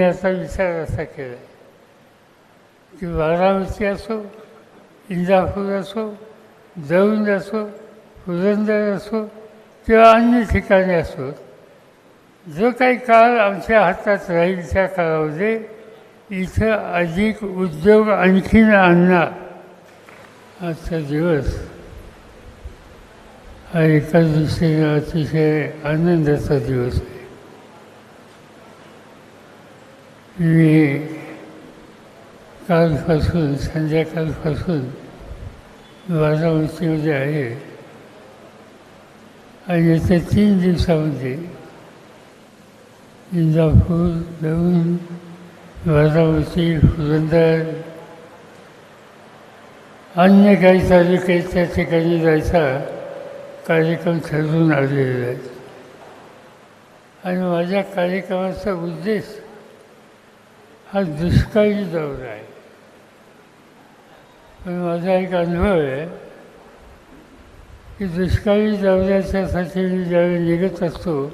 याचा विचार असा केला. की बारामती असो इंदापूर असो दौंड असो पुरंदर असो किंवा अन्य ठिकाणी असो जो काही काळ आमच्या हातात राहील त्या काळामध्ये इथं अधिक उद्योग आणखीन आणणार. आजचा दिवस हा एका दृष्टीने अतिशय आनंदाचा दिवस आहे. मी कालपासून संध्याकाळपासून बारामतीमध्ये आहे आणि येत्या तीन दिवसामध्ये इंदापूर दौंड बारामती पुरंदर अन्य काही तालुके त्या ठिकाणी जायचा कार्यक्रम ठरवून आलेले आहे आणि माझ्या कार्यक्रमाचा उद्देश हा दुष्काळी दौर आहे. पण माझा एक अनुभव आहे की दुष्काळी दौऱ्याच्यासाठी मी ज्यावेळी निघत असतो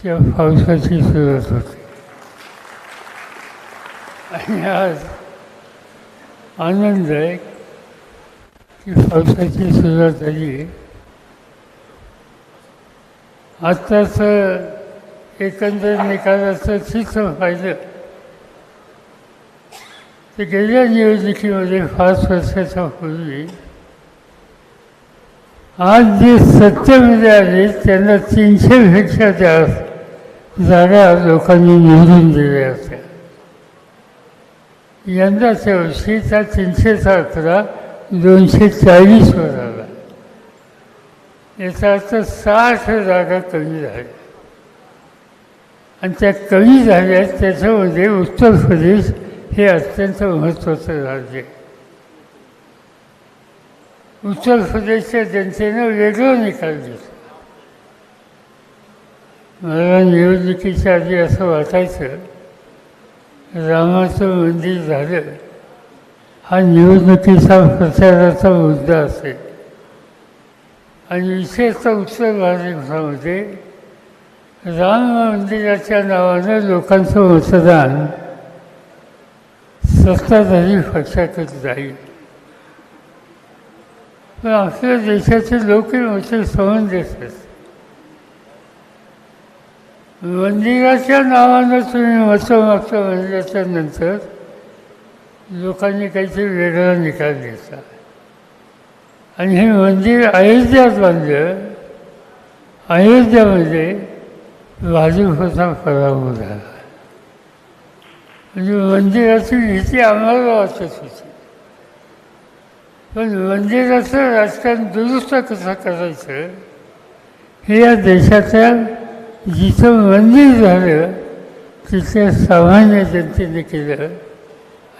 तेव्हा पावसाची सुरुवात होते. आणि आज आनंद आहे की पावसाची सुरुवात झाली. आत्ताचं एकंदर निकालाचं चित्र पाहिलं तर गेल्या निवडणुकीमध्ये पाच वर्षाच्या पूर्वी आज जे सत्तेमध्ये आले त्यांना तीनशेपेक्षा जास्त जागा लोकांनी निवडून दिल्या होत्या यंदाच्या वर्षी त्या तीनशेचा अकरा दोनशे चाळीसवर आला. याचा अर्थ साठ जागा कमी झाल्या. आणि त्या कमी झाल्या त्याच्यामध्ये उत्तर प्रदेश हे अत्यंत महत्त्वाचं राज्य. उत्तर प्रदेशच्या जनतेनं वेगळं निकाल घेतला मला निवडणुकीच्या आधी असं वाटायचं रामाचं मंदिर झालं हा निवडणुकीचा प्रचाराचा मुद्दा असेल. आणि विशेषतः उत्तर भारतामध्ये राम मंदिराच्या नावानं लोकांचं मतदान सत्ताधारी पक्षाकडे जाईल. पण आपल्या देशाचे लोक मोठे सहन देतात मंदिराच्या नावानं तुम्ही मतं मागता म्हणल्याच्या नंतर लोकांनी काहीतरी वेगळा निकाल घेतला आणि हे मंदिर अयोध्यात बांधलं. अयोध्यामध्ये भाजपचा पराभव झाला. म्हणजे मंदिराची भीती आम्हाला वाटत होती. पण मंदिराचं राजकारण दुरुस्त कसं करायचं? हे या देशातल्या जिथं मंदिर झालं तिथे सामान्य जनतेने केलं.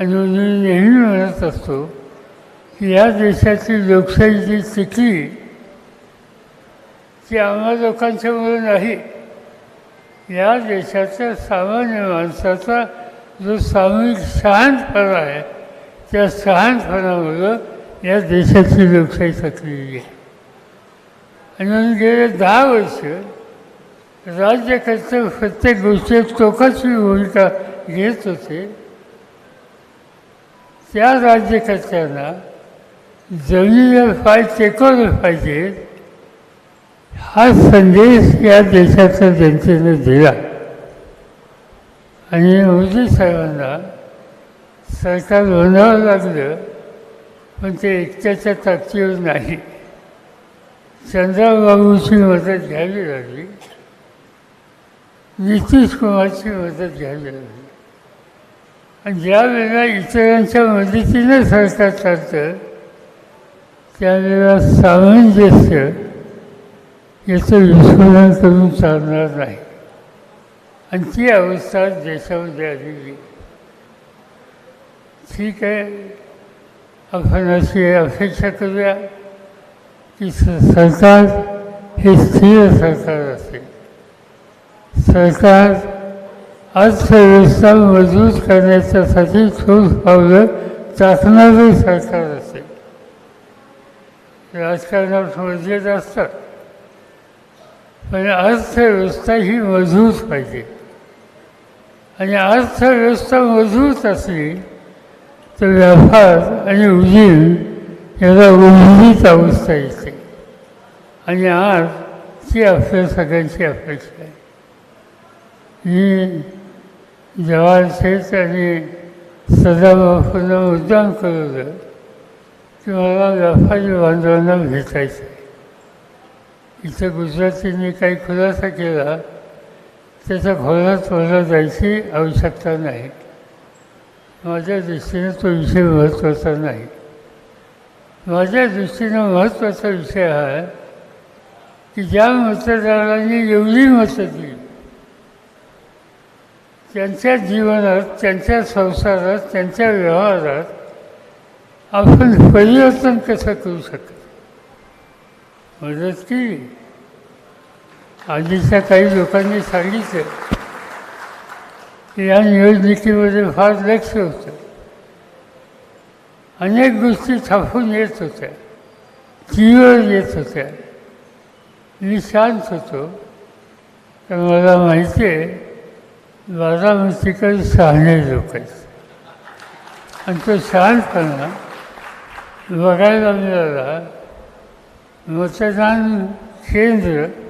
आणि मी नेहमी म्हणत असतो की या देशाची लोकशाही जी टिकली ती आम्हा लोकांच्यामुळे नाही. या देशाच्या सामान्य माणसाचा जो सामूहिक शहाणपणा आहे त्या शहाणपणामुळं या देशाची लोकशाही टिकलेली आहे. आणि म्हणून गेले दहा वर्ष राज्यकर्ते प्रत्येक गोष्टीत टोकाची भूमिका घेत होते. त्या राज्यकर्त्यांना जमिनीवर पाय टेकवले पाहिजे हा संदेश या देशाच्या जनतेने दिला. आणि मोदी साहेबांना सरकार बनावं लागलं पण ते एकट्याच्या ताकदीवर नाही. चंद्राबाबूची मदत घ्यावी लागली. नितीश कुमारची मदत घ्यावी लागली. आणि ज्या वेळेला इतरांच्या मदतीनं सरकार चालतं त्यावेळेला सामंजस्य याचं विस्फोरण करून चालणार नाही. आणि ती अवस्था देशामध्ये आलेली ठीक आहे आपण अशी अपेक्षा करूया की सरकार हे स्थिर सरकार असेल सरकार अर्थव्यवस्था मजबूत करण्याच्यासाठी ठोस पावलं टाकणारं सरकार असेल राजकारणात मजेत असतात पण अर्थव्यवस्था ही मजबूत पाहिजे आणि अर्थव्यवस्था मजबूत असली तर व्यापार आणि उजीन याला उर्जित अवस्था येते. आणि आज ती आपल्या सगळ्यांची अपेक्षा आहे. मी जवाहर शेठ आणि सदाबापूंना मुद्दाम कळवलं की मला व्यापारी बांधवांना भेटायचं आहे. इथं गुजरातींनी काही खुलासा केला. त्याचा घोळा मला जायची आवश्यकता नाही. माझ्या दृष्टीने तो विषय महत्त्वाचा नाही. माझ्या दृष्टीनं महत्त्वाचा विषय हा आहे की ज्या मतदारांनी एवढी मतं दिली त्यांच्या जीवनात त्यांच्या संसारात त्यांच्या व्यवहारात आपण परिवर्तन कसं करू शकत? मदत केली. आधीच्या काही लोकांनी सांगितलं की या निवडणुकीमध्ये फार लक्ष होतं. अनेक गोष्टी छापून येत होत्या. टीव्हीवर येत होत्या. मी शांत होतो. तर मला माहिती आहे बारामतीकर शहाणे लोक आहेत. आणि तो शहाणपणा बघायला मिळाला. मतदान केंद्र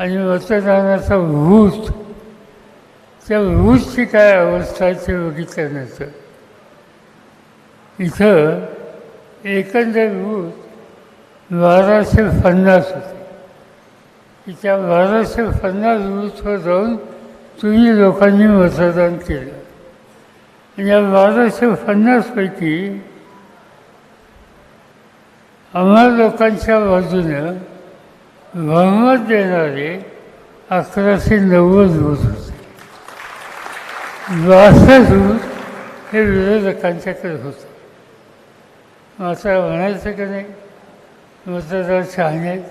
आणि मतदानाचा भूत त्या भूतची काय अवस्था आहे ते बघितल्यानंतर? इथं एकंदर भूत बाराशे पन्नास होते. की त्या बाराशे पन्नास बूथवर जाऊन तुम्ही लोकांनी मतदान केलं. आणि या बाराशे पन्नासपैकी आम्हा लोकांच्या बाजूनं बहुमत देणारे अकराशे नव्वद होत होते बासष्ट होत हे विरोधकांच्याकडे होतं. मात्र म्हणायचं की नाही? मतदार शहाणे आहेत.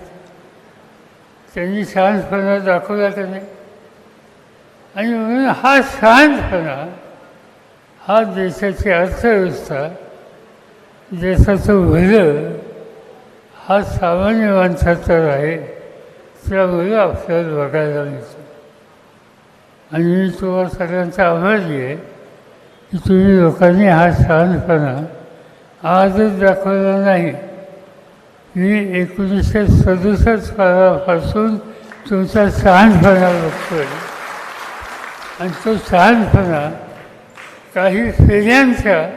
त्यांनी शहाणपणा दाखवला का नाही? आणि म्हणून हा शहाणपणा हा देशाची अर्थव्यवस्था देशाचं भलं हा सामान्य माणसाचा आहे. त्यामुळे आपल्याला बघायला मिळतो. आणि मी तुम्हाला सगळ्यांचा आभारी आहे की तुम्ही लोकांनी हा शहाणपणा आजच दाखवला नाही. मी एकोणीसशे सदुसष्ट सालापासून तुमचा शहाणपणा बघतोय. आणि तो शहाणपणा काही फेऱ्यांच्या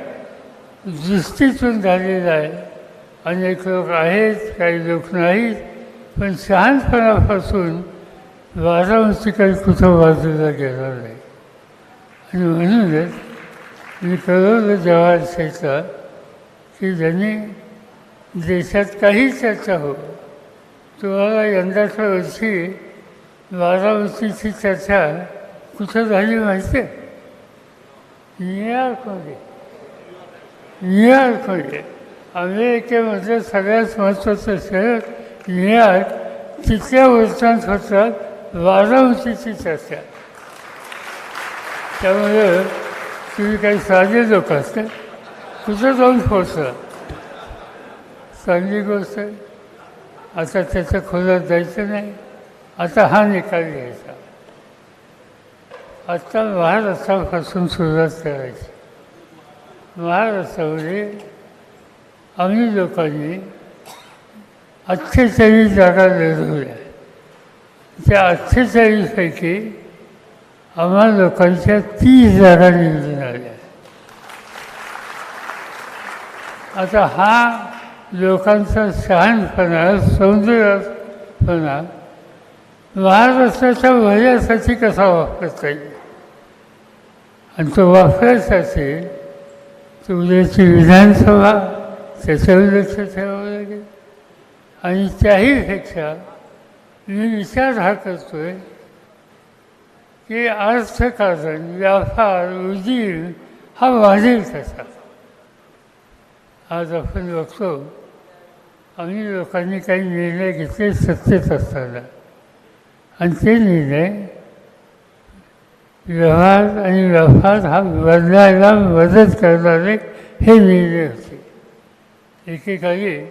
दृष्टीतून झालेला आहे. अनेक लोक आहेत काही लोक नाहीत पण शहाणपणापासून बारामती काही कुठं बाजूला गेला नाही. आणि म्हणूनच मी कळवलं जवाहर शेठला की ज्यांनी देशात काही चर्चा हो तुम्हाला यंदाच्या वर्षी बारामतीची चर्चा कुठं झाली माहिती आहे? न्यूयॉर्कमध्ये न्यूयॉर्कमध्ये अमेरिकेमधलं म्हणजे सगळ्यात महत्त्वाचं शहर न्यूयॉर्क तिथल्या वर्षांत होतात बारामतीची चर्चा त्यामुळे तुम्ही काही साधे लोक असते कुठं जाऊन पोचला चांगली गोष्ट आहे आता त्याच्या खोलात जायचं नाही आता हा निकाल घ्यायचा. आत्ता महाराष्ट्रापासून सुरुवात करायची. महाराष्ट्रामध्ये आम्ही लोकांनी अठ्ठेचाळीस जागा लढवल्या. त्या अठ्ठेचाळीसपैकी आम्हा लोकांच्या तीस जागा निवडून आल्या. आता हा लोकांचा शहाणपणा सौंदर्यपणा महाराष्ट्राच्या भल्यासाठी कसा वापरता येईल? आणि तो वापरायसाठी असेल उद्याची विधानसभा त्याच्यावर लक्ष ठेवावं लागेल आणि त्याहीपेक्षा मी विचार हा आहे की अर्थकारण व्यापार उद्योग हा वाढेल कसा? आज आपण बघतो आम्ही लोकांनी काही निर्णय घेतले सत्तेत असताना. आणि ते निर्णय व्यवहार आणि व्यापार हा बदलायला मदत करणारे हे निर्णय होते. एकेकाळी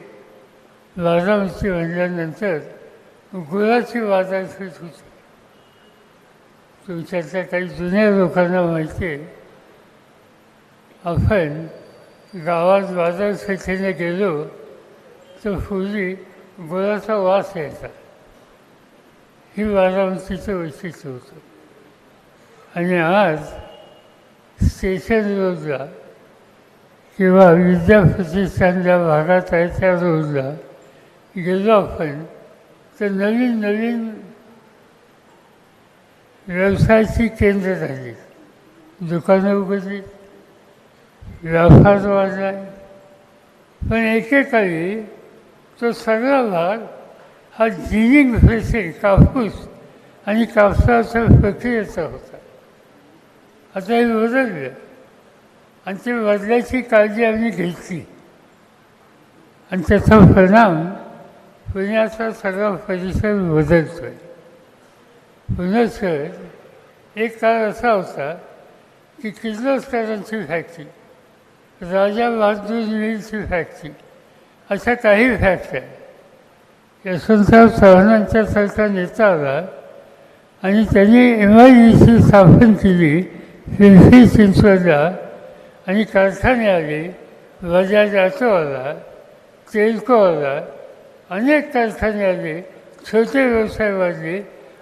बारामती म्हणल्यानंतर गुळाची बाजारपेठ होती. तुमच्यातल्या काही जुन्या लोकांना माहिती आहे आपण गावात बाजारपेठेने गेलो तर पूर्वी गुळाचा वास यायचा. ही बारामतीचं वैशिष्ट्य होतं. आणि आज स्टेशन रोडला किंवा विद्याप्रतिष्ठान भागात आहे त्या रोडला गेलो आपण तर नवीन नवीन व्यवसायाची केंद्र झाली. दुकानं उघडली व्यापार वाढला. पण एकेकाळी तो सगळा भाग हा जिनिंग फेसे कापूस आणि कापसाच्या प्रक्रियेचा होता. आता हे बदललं. आणि ते बदलायची काळजी आम्ही घेतली. आणि त्याचा परिणाम पुण्याचा सगळा परिसर बदलतो आहे पुणे शहर एक काळ असा होता की किर्लोस्करांची फॅक्टरी राजा बहादूर मिलची फॅक्टरी अशा काही फॅक्टऱ्या यशवंतराव चव्हाणांच्या सारखा नेता आला आणि त्यांनी एम आय डी सी स्थापन केली पिंपरी चिंचवडला आणि कारखाने आले बजाज ऑटो आला तेलको आला अनेक कारखाने आले छोटे व्यवसाय वाढले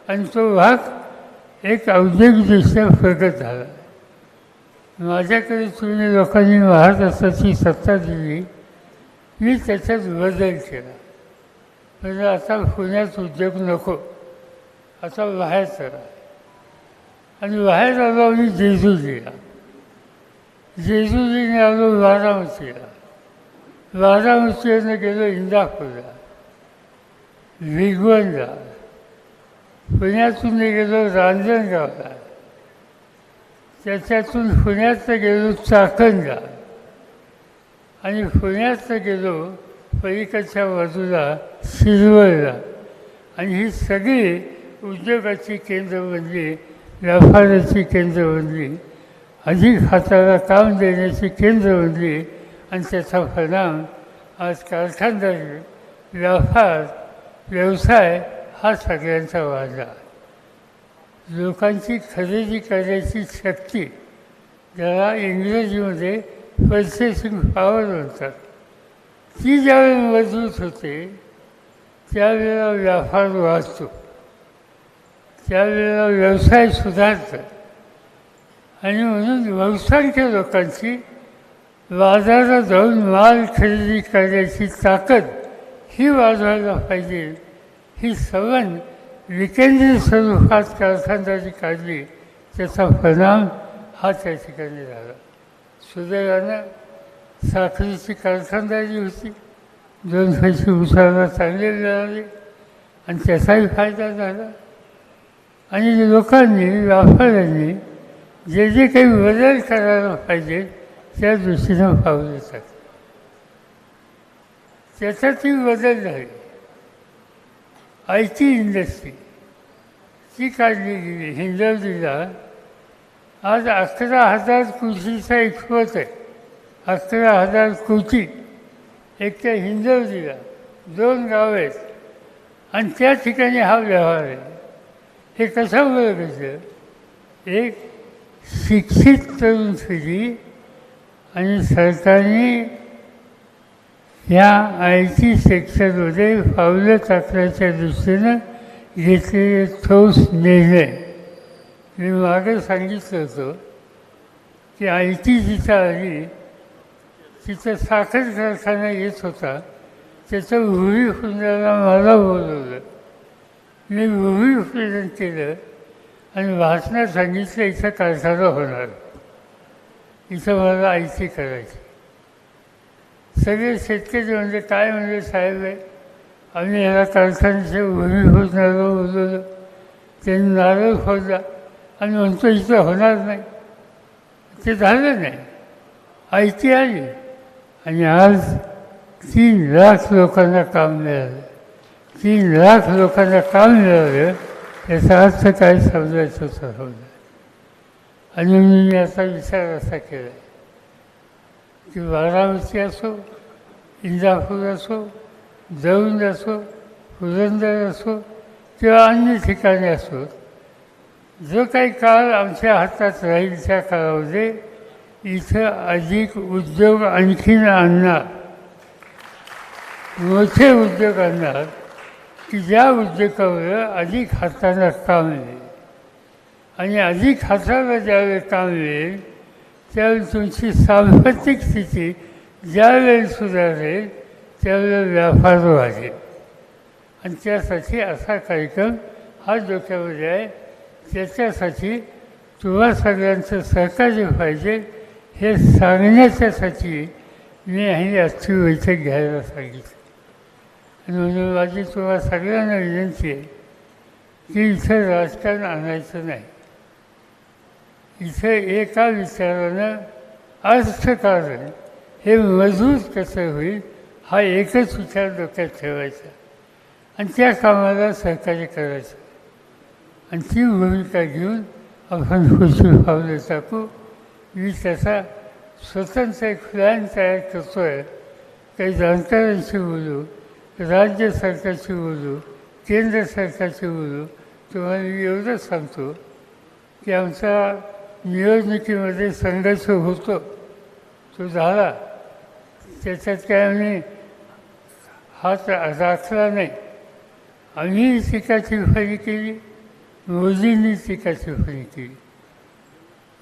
आणि तो भाग एक औद्योगिकदृष्ट्या प्रगत झाला. माझ्याकडे तुम्ही लोकांनी महाराष्ट्राची सत्ता दिली मी त्याच्यात बदल केला. म्हणजे आता पुण्यात उद्योग नको आता बाहेर चला. आणि बाहेर आलो आम्ही दिला जेजुरीने आलो बारामतीला बारामतीनं गेलो इंदापूरला भिगवणला पुण्यातून गेलो रांजणगावला त्याच्यातून पुण्यात गेलो चाकणला आणि पुण्यात गेलो पलीकडच्या बाजूला शिरवळला आणि ही सगळी उद्योगाची केंद्र बनली व्यापाराची केंद्र बनली अधिक हाताला काम देण्याची केंद्र बनली आणि त्याचा परिणाम आज कारखानदारी व्यापार व्यवसाय हा सगळ्यांचा वाढला. लोकांची खरेदी करण्याची शक्ती ज्याला इंग्रजीमध्ये पर्चेसिंग पॉवर म्हणतात. ती ज्यावेळी मजबूत होते त्यावेळेला व्यापार वाढतो. त्यावेळेला व्यवसाय सुधारतात. आणि म्हणून बहुसंख्य लोकांची बाजारात जाऊन माल खरेदी करण्याची ताकद ही वाढवायला पाहिजे. ही सवण विकेंद्रित स्वरूपात कारखानदारी काढली त्याचा परिणाम हा त्या ठिकाणी झाला. सुदैवानं साखरेची कारखानदारी होती दोन पैसे उसाला चांगले मिळाले आणि त्याचाही फायदा झाला. आणि लोकांनी व्यापाऱ्यांनी जे जे काही बदल करायला पाहिजे त्या दृष्टीनं पावलं टाकलं त्याच्यातही बदल झाले. आय टी इंडस्ट्री ती काढली गेली हिंदवलीला आज अकरा हजार कोटीचा एक्सपोर्ट आहे. अकरा हजार कोटी एक तर हिंदवलीला दोन गाव आहेत. आणि त्या ठिकाणी हा व्यवहार आहे. हे कशामुळे कसं एक शिक्षित तरुण पिढी आणि सरकारने ह्या आय टी सेक्टरमध्ये फावलं टाकण्याच्या दृष्टीनं घेतलेले ठोस निर्णय. मी मागं सांगितलं होतं की आय टी जिथं आली तिथं साखर कारखाना येत होता त्याचं भूमिपूजनाला मला बोलवलं. मी भूमिपूजन केलं. आणि भाषणात सांगितलं इथं कारखाना होणार. इथं मला आय टी करायची. सगळे शेतकरी म्हणजे काय म्हणजे साहेब आहे आम्ही ह्याला कारखान्याच्या नारळ बोलवलं त्यांनी नारळ खोदला आणि म्हणतो इथं होणार नाही. ते झालं नाही. आयती आली. आणि आज तीन लाख लोकांना काम मिळालं. तीन लाख लोकांना काम मिळालं. याचा अर्थ काय समजायचं ठरवलं आणि मी याचा विचार असा केला की बारामती असो इंदापूर असो दौंड असो पुरंदर असो किंवा अन्य ठिकाणी असो जो काही काळ आमच्या हातात राहील त्या काळामध्ये इथं अधिक उद्योग आणखीन आणणार मोठे उद्योग आणणार की ज्या उद्योगावर अधिक हातांना काम येईल आणि अधिक हाताला ज्यावेळेस काम येईल त्यावेळी तुमची सांपत्तिक स्थिती ज्यावेळी सुधारेल त्यावेळेला व्यापार वाढेल. आणि त्यासाठी असा कार्यक्रम हा डोक्यामध्ये आहे. त्याच्यासाठी तुम्हा सगळ्यांचं सहकार्य पाहिजे हे सांगण्याच्यासाठी मी ही आजची बैठक घ्यायला सांगितलं. माझी तुम्हाला सगळ्यांना विनंती आहे की इथं राजकारण आणायचं नाही. इथं एका विचारानं अर्थकारण हे मजबूत कसं होईल हा एकच विचार डोक्यात ठेवायचा आणि त्या कामाला सहकार्य करायचं. आणि ती भूमिका घेऊन आपण खुशी भावने टाकू. मी त्याचा स्वतंत्र एक प्लॅन तयार करतो आहे काही जाणकारांशी बोलू. राज्य सरकारशी बोलू केंद्र सरकारशी बोलू तुम्हाला मी एवढंच सांगतो की आमचा निवडणुकीमध्ये संघर्ष होतो. तो झाला. त्याच्यात काय आम्ही हात राखला नाही. आम्ही टीका टिप्पणी केली मोदींनी टीका टिप्पणी केली.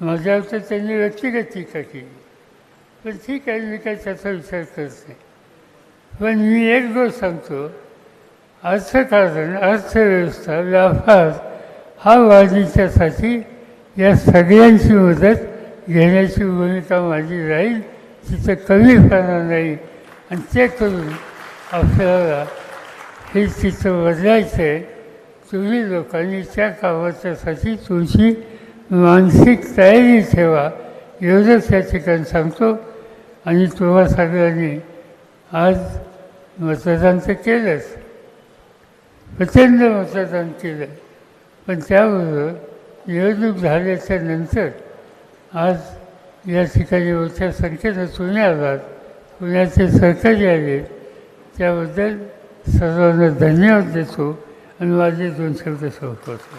माझ्यावर तर त्यांनी व्यक्तिगत टीका केली. पण ठीक आहे मी काय त्याचा विचार करत नाही. पण मी एक गोष्ट सांगतो. अर्थकारण अर्थव्यवस्था व्यापार हा वाढीच्यासाठी या सगळ्यांची मदत घेण्याची भूमिका माझी राहील तिचं कमी करणार नाही आणि ते करून आपल्याला हे चित्र बदलायचं आहे तुम्ही लोकांनी त्या कामाच्यासाठी तुमची मानसिक तयारी ठेवा एवढंच या ठिकाणी सांगतो. आणि तुम्हा सगळ्यांनी आज मतदान तर केलंच. प्रचंड मतदान केलं पण त्याबरोबर निवडणूक झाल्याच्यानंतर आज या ठिकाणी मोठ्या संख्येनं पुणे आलात पुण्याचे सरकारी आले. त्याबद्दल सर्वांना धन्यवाद देतो आणि माझे दोन शब्द संपवतो.